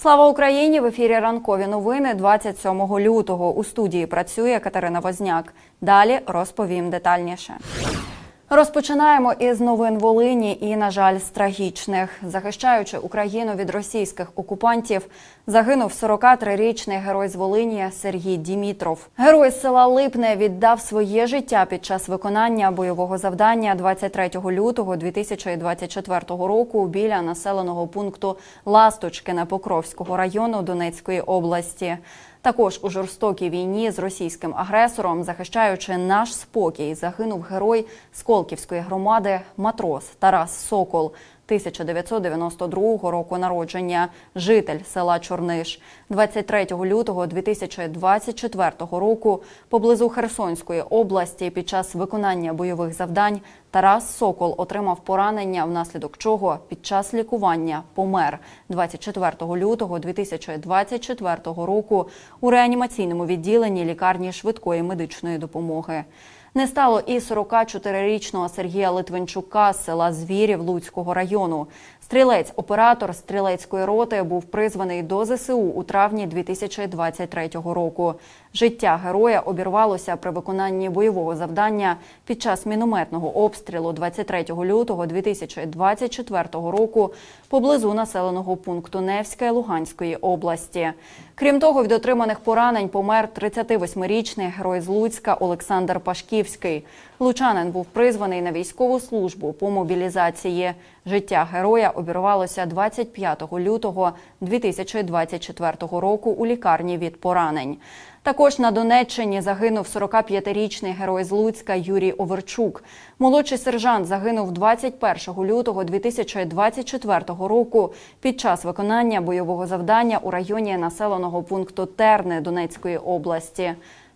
Слава Україні! В ефірі ранкові новини 27 лютого. У студії працює Катерина Возняк. Далі розповім детальніше. Розпочинаємо із новин Волині і, на жаль, з трагічних. Захищаючи Україну від російських окупантів, загинув 43-річний герой з Волині Сергій Дімітров. Герой села Липне віддав своє життя під час виконання бойового завдання 23 лютого 2024 року біля населеного пункту Ласточкине Покровського району Донецької області. Також у жорстокій війні з російським агресором, захищаючи наш спокій, загинув герой Сколківської громади матрос Тарас Сокол. 1992 року народження, житель села Чорниш. 23 лютого 2024 року поблизу Херсонської області під час виконання бойових завдань Тарас Сокол отримав поранення, внаслідок чого під час лікування помер 24 лютого 2024 року у реанімаційному відділенні лікарні швидкої медичної допомоги. Не стало і 44-річного Сергія Литвинчука з села Звірів Луцького району. Стрілець-оператор стрілецької роти був призваний до ЗСУ у травні 2023 року. Життя героя обірвалося при виконанні бойового завдання під час мінометного обстрілу 23 лютого 2024 року поблизу населеного пункту Невська Луганської області. Крім того, від отриманих поранень помер 38-річний герой з Луцька Олександр Пашківський. Лучанин був призваний на військову службу по мобілізації. Життя героя обірвалося 25 лютого 2024 року у лікарні від поранень. Також на Донеччині загинув 45-річний герой з Луцька Юрій Оверчук. Молодший сержант загинув 21 лютого 2024 року під час виконання бойового завдання у районі населеного пункту Терни Донецької області.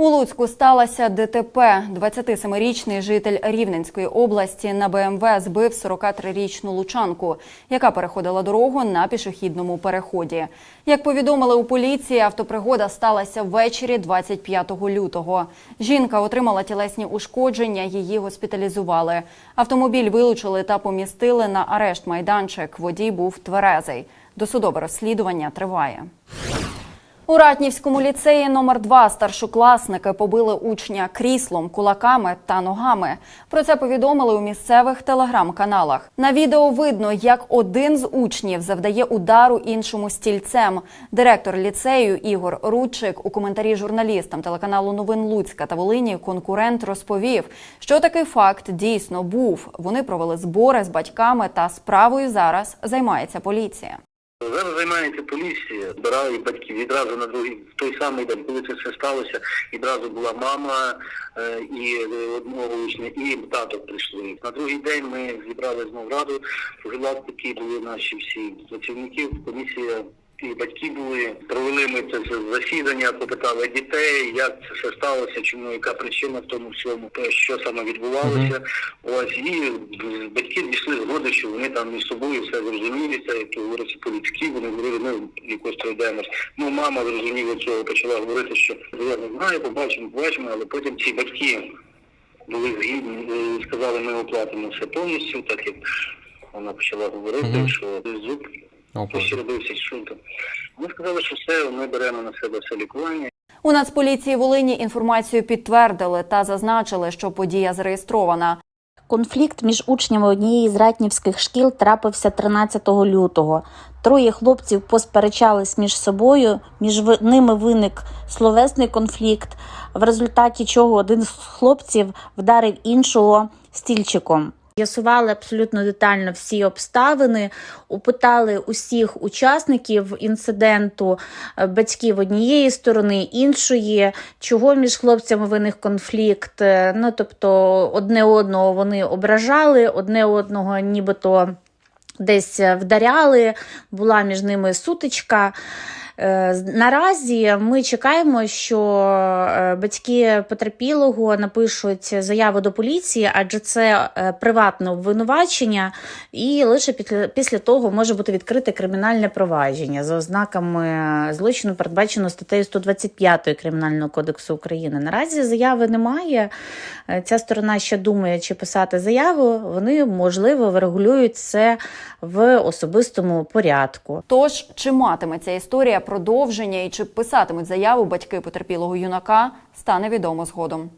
У Луцьку сталося ДТП. 27-річний житель Рівненської області на БМВ збив 43-річну лучанку, яка переходила дорогу на пішохідному переході. Як повідомили у поліції, автопригода сталася ввечері 25 лютого. Жінка отримала тілесні ушкодження, її госпіталізували. Автомобіль вилучили та помістили на арешт майданчик. Водій був тверезий. Досудове розслідування триває. У Ратнівському ліцеї номер 2 старшокласники побили учня кріслом, кулаками та ногами. Про це повідомили у місцевих телеграм-каналах. На відео видно, як один з учнів завдає удару іншому стільцем. Директор ліцею Ігор Рудчик у коментарі журналістам телеканалу Новин Луцька та Волині конкурент розповів, що такий факт дійсно був. Вони провели збори з батьками та справою зараз займається поліція. Зараз займається поліція, збирали батьків відразу на другий в той самий день, коли це все сталося. Відразу була мама е, і е, одного учня, і тато прийшли. На другий день ми зібрали знову раду. Профілактики були наші всі працівники. Комісія і батьки були. Провели ми це засідання, попитали дітей, як це все сталося, чому яка причина в тому всьому, що саме відбувалося. Ось і батьки дійшли згоди, що вони там між собою все зрозуміли, це як говориться по-людськи, вони говорили, ну якось пройдемось. Ну, мама зрозуміла цього, почала говорити, що я не знаю, побачимо, побачимо, але потім ці батьки були згідні, е, сказали, ми оплатимо все повністю, так як вона почала говорити, що зуб Опа. Хтось робився що то. Ми сказали, що все, ми беремо на себе все лікування. У Нацполіції Волині інформацію підтвердили та зазначили, що подія зареєстрована. Конфлікт між учнями однієї з ратнівських шкіл трапився 13 лютого. Троє хлопців посперечались між собою, між ви- ними виник словесний конфлікт, в результаті чого один з хлопців вдарив іншого стільчиком. З'ясували абсолютно детально всі обставини, опитали усіх учасників інциденту, е, батьків однієї сторони, іншої, чого між хлопцями виник конфлікт. Е, Ну, тобто, одне одного вони ображали, одне одного нібито десь вдаряли, була між ними сутичка. Е, Наразі ми чекаємо, що е, батьки потерпілого напишуть заяву до поліції, адже це е, приватне обвинувачення, і лише після, того може бути відкрите кримінальне провадження за ознаками злочину, передбачено статтею 125 Кримінального кодексу України. Наразі заяви немає. Ця сторона ще думає, чи писати заяву. Вони можливо врегулюють це в особистому порядку. Тож, чи матиме ця історія продовження і чи писатимуть заяву батьки потерпілого юнака, стане відомо згодом.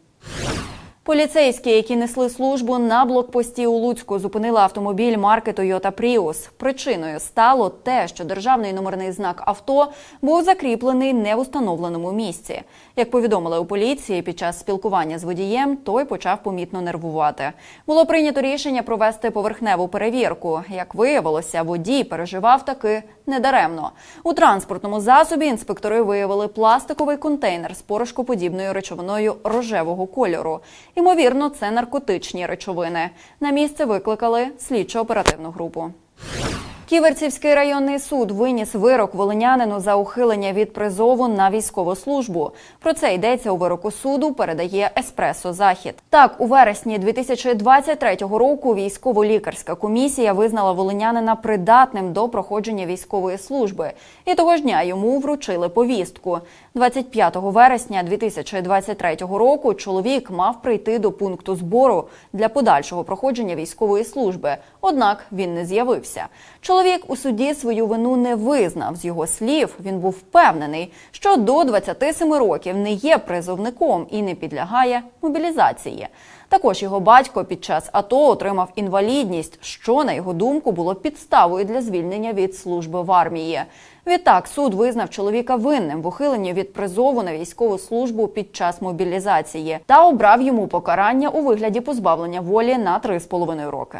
Поліцейські, які несли службу на блокпості у Луцьку, зупинили автомобіль марки Toyota Prius. Причиною стало те, що державний номерний знак авто був закріплений не в установленому місці. Як повідомили у поліції, під час спілкування з водієм той почав помітно нервувати. Було прийнято рішення провести поверхневу перевірку. Як виявилося, водій переживав таки недаремно. У транспортному засобі інспектори виявили пластиковий контейнер з порошкоподібною речовиною рожевого кольору. Імовірно, це наркотичні речовини. На місце викликали слідчо-оперативну групу. Ківерцівський районний суд виніс вирок волинянину за ухилення від призову на військову службу. Про це йдеться у вироку суду. Передає Еспресо Захід. Так, у вересні 2023 року військово-лікарська комісія визнала волинянина придатним до проходження військової служби, і того ж дня йому вручили повістку. 25 вересня 2023 року чоловік мав прийти до пункту збору для подальшого проходження військової служби. Однак він не з'явився. Чоловік у суді свою вину не визнав. З його слів, він був впевнений, що до 27 років не є призовником і не підлягає мобілізації. Також його батько під час АТО отримав інвалідність, що, на його думку, було підставою для звільнення від служби в армії. Відтак суд визнав чоловіка винним в ухиленні від призову на військову службу під час мобілізації та обрав йому покарання у вигляді позбавлення волі на 3,5 роки.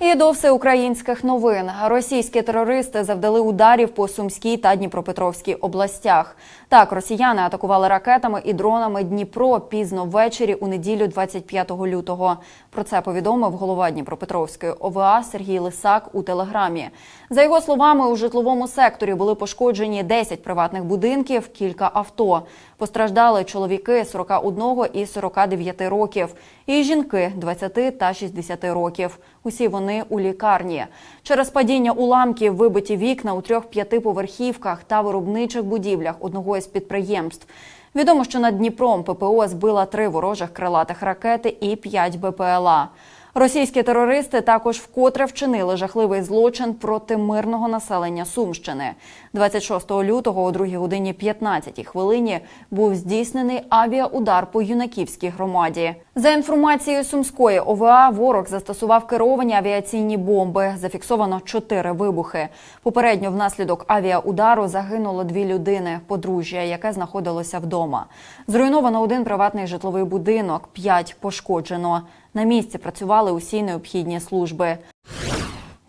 І до всеукраїнських новин російські терористи завдали ударів по Сумській та Дніпропетровській областях. Так, росіяни атакували ракетами і дронами Дніпро пізно ввечері у неділю 25 лютого. Про це повідомив голова Дніпропетровської ОВА Сергій Лисак у телеграмі. За його словами, у житловому секторі були пошкоджені 10 приватних будинків, кілька авто. Постраждали чоловіки 41 і 49 років, і жінки 20 та 60 років. Усі вони у лікарні. Через падіння уламків вибиті вікна у трьох п'ятиповерхівках та виробничих будівлях одного із підприємств. Відомо, що над Дніпром ППО збила три ворожих крилатих ракети і п'ять БПЛА. Російські терористи також вкотре вчинили жахливий злочин проти мирного населення Сумщини. 26 лютого о 2 годині 15 хвилині був здійснений авіаудар по юнаківській громаді. За інформацією Сумської ОВА, ворог застосував керовані авіаційні бомби. Зафіксовано чотири вибухи. Попередньо внаслідок авіаудару загинуло дві людини, подружжя, яке знаходилося вдома. Зруйновано один приватний житловий будинок, п'ять пошкоджено. На місці працювали усі необхідні служби.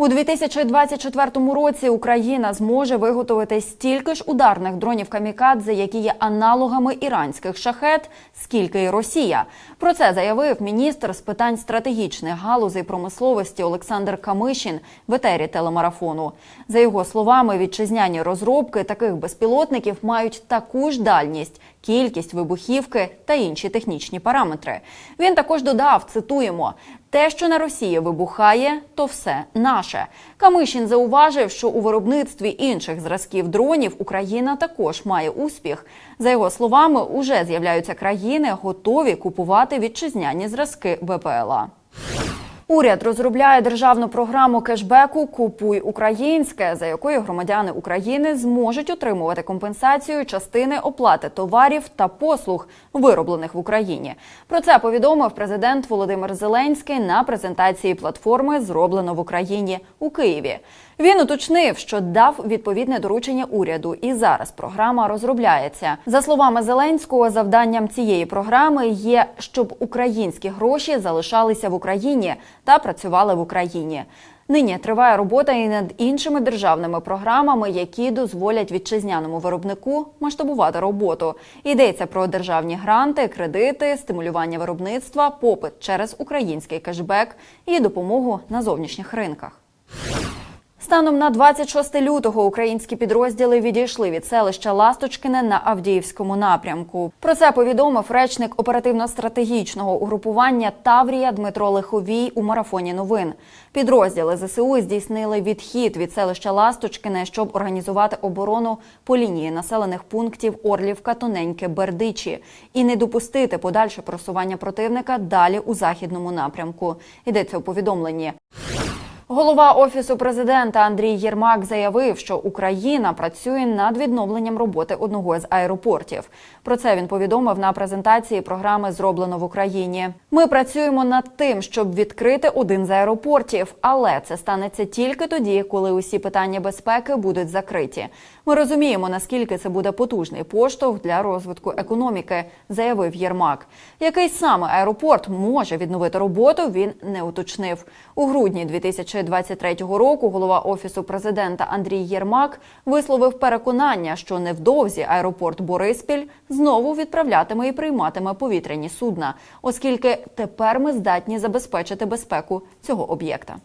У 2024 році Україна зможе виготовити стільки ж ударних дронів камікадзе, які є аналогами іранських шахет, скільки й Росія. Про це заявив міністр з питань стратегічних галузей промисловості Олександр Камишін в етері телемарафону. За його словами, вітчизняні розробки таких безпілотників мають таку ж дальність, кількість вибухівки та інші технічні параметри. Він також додав: цитуємо. Те, що на Росії вибухає, то все наше. Камишін зауважив, що у виробництві інших зразків дронів Україна також має успіх. За його словами, уже з'являються країни, готові купувати вітчизняні зразки БПЛА. Уряд розробляє державну програму кешбеку Купуй українське, за якою громадяни України зможуть отримувати компенсацію частини оплати товарів та послуг, вироблених в Україні. Про це повідомив президент Володимир Зеленський на презентації платформи Зроблено в Україні у Києві. Він уточнив, що дав відповідне доручення уряду, і зараз програма розробляється. За словами Зеленського, завданням цієї програми є, щоб українські гроші залишалися в Україні та працювали в Україні. Нині триває робота і над іншими державними програмами, які дозволять вітчизняному виробнику масштабувати роботу. Йдеться про державні гранти, кредити, стимулювання виробництва, попит через український кешбек і допомогу на зовнішніх ринках. Станом на 26 лютого українські підрозділи відійшли від селища Ласточкине на Авдіївському напрямку. Про це повідомив речник оперативно-стратегічного угрупування Таврія Дмитро Лиховій у марафоні новин. Підрозділи ЗСУ здійснили відхід від селища Ласточкине, щоб організувати оборону по лінії населених пунктів Орлівка, Тоненьке, Бердичі і не допустити подальше просування противника далі у західному напрямку. Йдеться у повідомленні. Голова офісу президента Андрій Єрмак заявив, що Україна працює над відновленням роботи одного з аеропортів. Про це він повідомив на презентації програми Зроблено в Україні. Ми працюємо над тим, щоб відкрити один з аеропортів, але це станеться тільки тоді, коли усі питання безпеки будуть закриті. Ми розуміємо, наскільки це буде потужний поштовх для розвитку економіки, заявив Єрмак. Який саме аеропорт може відновити роботу, він не уточнив. У грудні 2023 року голова офісу президента Андрій Єрмак висловив переконання, що невдовзі аеропорт Бориспіль знову відправлятиме і прийматиме повітряні судна, оскільки тепер ми здатні забезпечити безпеку цього об'єкта.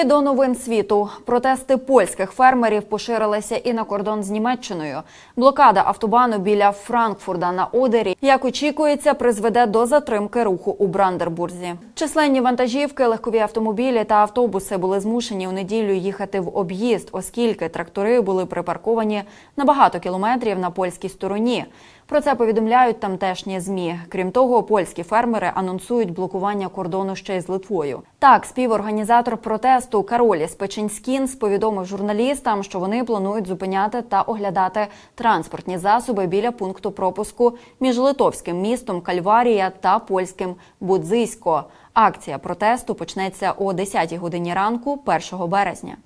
І до новин світу протести польських фермерів поширилися і на кордон з Німеччиною. Блокада автобану біля Франкфурда на Одері, як очікується, призведе до затримки руху у Брандербурзі. Численні вантажівки, легкові автомобілі та автобуси були змушені у неділю їхати в об'їзд, оскільки трактори були припарковані на багато кілометрів на польській стороні. Про це повідомляють тамтешні змі. Крім того, польські фермери анонсують блокування кордону ще й з Литвою. Так, співорганізатор протесту Кароліс Печенськінс повідомив журналістам, що вони планують зупиняти та оглядати транспортні засоби біля пункту пропуску між литовським містом Кальварія та польським Будзисько. Акція протесту почнеться о 10 годині ранку, 1 березня.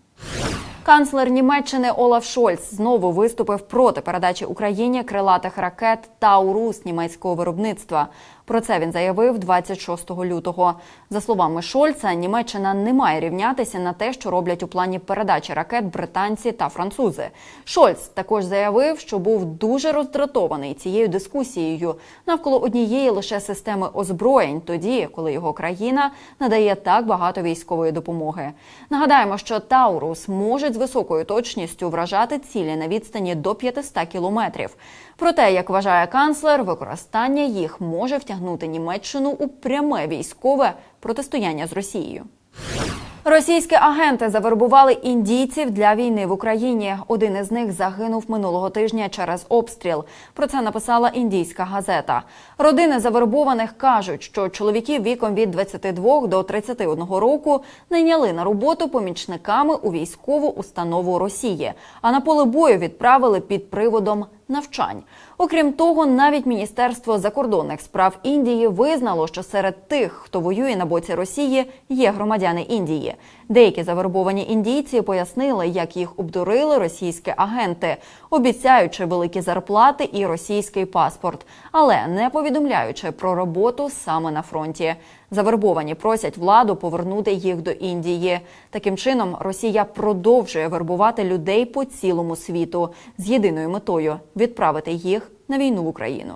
Канцлер Німеччини Олаф Шольц знову виступив проти передачі Україні крилатих ракет Таурус німецького виробництва. Про це він заявив 26 лютого. За словами Шольца, Німеччина не має рівнятися на те, що роблять у плані передачі ракет британці та французи. Шольц також заявив, що був дуже роздратований цією дискусією навколо однієї лише системи озброєнь, тоді коли його країна надає так багато військової допомоги. Нагадаємо, що Таурус можуть з високою точністю вражати цілі на відстані до 500 кілометрів. Проте, як вважає канцлер, використання їх може втягнути Німеччину у пряме військове протистояння з Росією. Російські агенти завербували індійців для війни в Україні. Один із них загинув минулого тижня через обстріл. Про це написала індійська газета. Родини завербованих кажуть, що чоловіків віком від 22 до 31 року найняли на роботу помічниками у військову установу Росії, а на поле бою відправили під приводом навчань. Окрім того, навіть Міністерство закордонних справ Індії визнало, що серед тих, хто воює на боці Росії, є громадяни Індії. Деякі завербовані індійці пояснили, як їх обдурили російські агенти, обіцяючи великі зарплати і російський паспорт, але не повідомляючи про роботу саме на фронті. Завербовані просять владу повернути їх до Індії. Таким чином, Росія продовжує вербувати людей по цілому світу з єдиною метою відправити їх на війну в Україну.